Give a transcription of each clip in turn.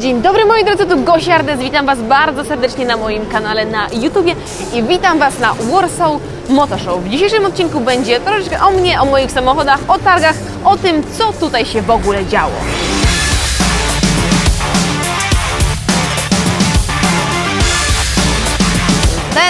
Dzień dobry moi drodzy, tu Gosia Ardes, witam Was bardzo serdecznie na moim kanale na YouTubie i witam Was na Warsaw Motor Show. W dzisiejszym odcinku będzie troszeczkę o mnie, o moich samochodach, o targach, o tym co tutaj się w ogóle działo.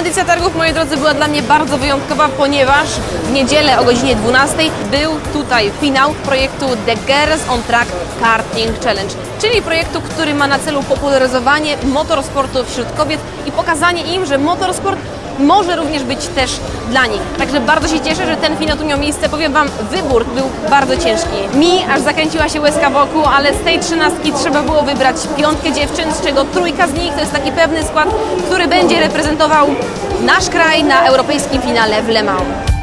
Edycja targów, moi drodzy, była dla mnie bardzo wyjątkowa, ponieważ w niedzielę o godzinie 12 był tutaj finał projektu The Girls on Track Karting Challenge, czyli projektu, który ma na celu popularyzowanie motorsportu wśród kobiet i pokazanie im, że motorsport może również być też dla nich. Także bardzo się cieszę, że ten finał tu miał miejsce. Powiem Wam, wybór był bardzo ciężki. Mi aż zakręciła się łezka wokół, ale z tej trzynastki trzeba było wybrać piątkę dziewczyn, z czego trójka z nich to jest taki pewny skład, który będzie reprezentował nasz kraj na europejskim finale w Le Mans.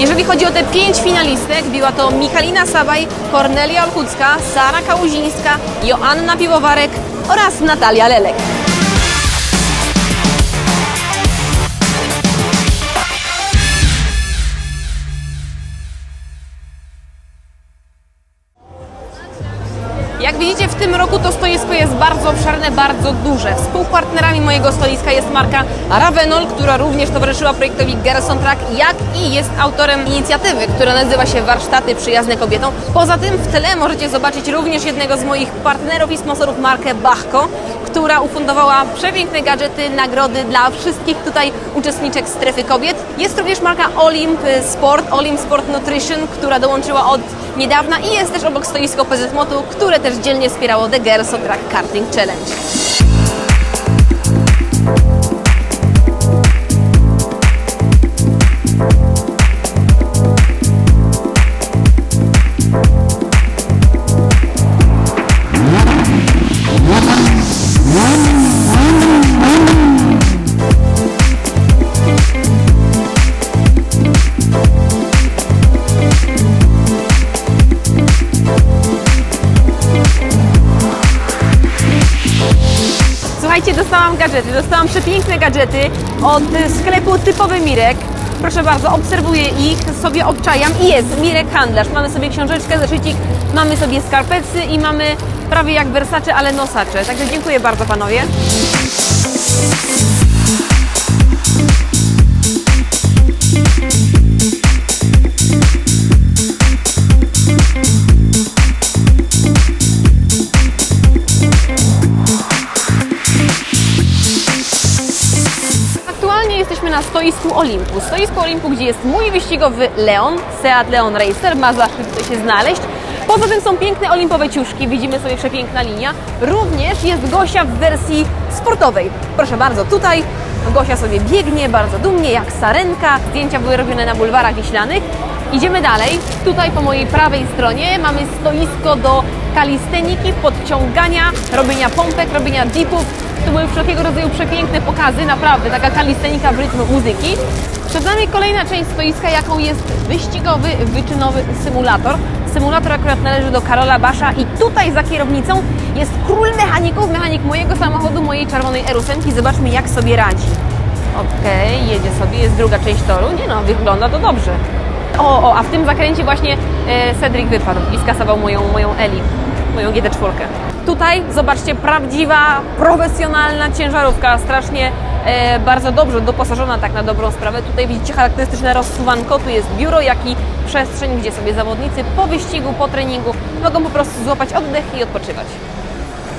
Jeżeli chodzi o te pięć finalistek, była to Michalina Sabaj, Kornelia Olkucka, Sara Kałuzińska, Joanna Piwowarek oraz Natalia Lelek. Bardzo obszerne, bardzo duże. Współpartnerami mojego stoiska jest marka Ravenol, która również towarzyszyła projektowi Gerson Track, jak i jest autorem inicjatywy, która nazywa się Warsztaty Przyjazne Kobietom. Poza tym w tle możecie zobaczyć również jednego z moich partnerów i sponsorów, markę Bachko, która ufundowała przepiękne gadżety, nagrody dla wszystkich tutaj uczestniczek strefy kobiet. Jest również marka Olymp Sport, Olymp Sport Nutrition, która dołączyła od niedawna i jest też obok stoisko PZMotu, które też dzielnie wspierało The Girls on Track Karting Challenge. Słuchajcie, dostałam gadżety, dostałam przepiękne gadżety od sklepu Typowy Mirek. Proszę bardzo, obserwuję ich, sobie obczajam i jest Mirek Handlarz. Mamy sobie książeczkę, zeszycik, mamy sobie skarpetsy i mamy prawie jak Versace, ale nosacze. Także dziękuję bardzo panowie. Jesteśmy na stoisku Olimpu. Stoisku Olimpu, gdzie jest mój wyścigowy Leon, Seat Leon Racer, ma zaszczyt tutaj się znaleźć. Poza tym są piękne olimpowe ciuszki, widzimy sobie przepiękna linia. Również jest Gosia w wersji sportowej. Proszę bardzo, tutaj Gosia sobie biegnie bardzo dumnie, jak sarenka. Zdjęcia były robione na bulwarach wiślanych. Idziemy dalej. Tutaj po mojej prawej stronie mamy stoisko do kalisteniki, podciągania, robienia pompek, robienia dipów. To były wszelkiego rodzaju przepiękne pokazy, naprawdę, taka kalistenika w rytm muzyki. Przed nami kolejna część stoiska, jaką jest wyścigowy, wyczynowy symulator. Symulator akurat należy do Karola Basza i tutaj za kierownicą jest król mechaników, mechanik mojego samochodu, mojej czerwonej R8. Zobaczmy, jak sobie radzi. Okej, jedzie sobie, jest druga część toru. Nie no, wygląda to dobrze. O, o, a w tym zakręcie właśnie e, Cedric wypadł i skasował moją, moją Eli, moją GT4. Tutaj zobaczcie, prawdziwa, profesjonalna ciężarówka, strasznie e, bardzo dobrze doposażona tak na dobrą sprawę. Tutaj widzicie charakterystyczne rozsuwanko, tu jest biuro, jak i przestrzeń, gdzie sobie zawodnicy po wyścigu, po treningu mogą po prostu złapać oddech i odpoczywać.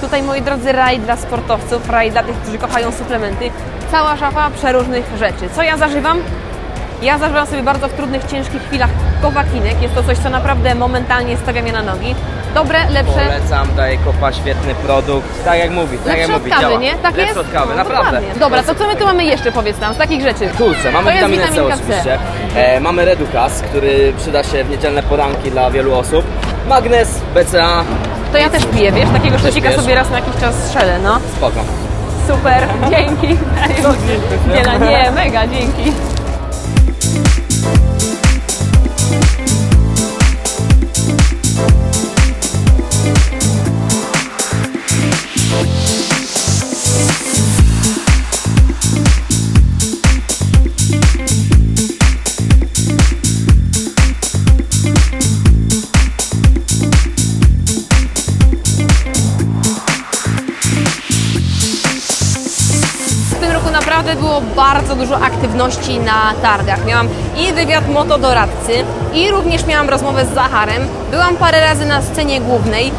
Tutaj, moi drodzy, raj dla sportowców, raj dla tych, którzy kochają suplementy. Cała szafa przeróżnych rzeczy. Co ja zażywam? Ja zażywam sobie bardzo w trudnych, ciężkich chwilach kowakinek. Jest to coś, co naprawdę momentalnie stawia mnie na nogi. Dobre, lepsze. Polecam, daje kopa, świetny produkt. Tak jak mówi, tak jak Lepsze od mówi, kawy, działa. nie? Tak Lepsze jest? od kawy, No, naprawdę. dokładnie. Dobra, to co my tu mamy jeszcze, powiedz nam, z takich rzeczy? Kulce, mamy To jest witaminę C witaminka C. oczywiście. E, mamy Redukas, który przyda się w niedzielne poranki dla wielu osób. Magnes, BCA, To ja też piję, wiesz, takiego sztosika pijesz? sobie raz na jakiś czas strzelę, no. spoko. Super, dzięki. Nie, no, nie, mega, dzięki. Naprawdę było bardzo dużo aktywności na targach. Miałam i wywiad motodoradcy, i również miałam rozmowę z Zacharem. Byłam parę razy na scenie głównej.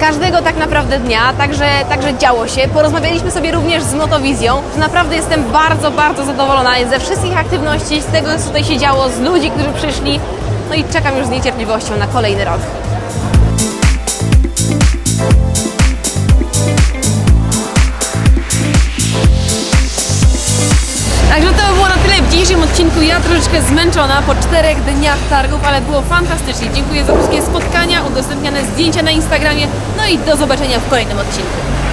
Każdego tak naprawdę dnia, także, także działo się. Porozmawialiśmy sobie również z Motowizją. Naprawdę jestem bardzo, bardzo zadowolona ze wszystkich aktywności, z tego, co tutaj się działo, z ludzi, którzy przyszli. No i czekam już z niecierpliwością na kolejny rok. Zmęczona po czterech dniach targów, ale było fantastycznie. Dziękuję za wszystkie spotkania, udostępniane zdjęcia na Instagramie. No i do zobaczenia w kolejnym odcinku.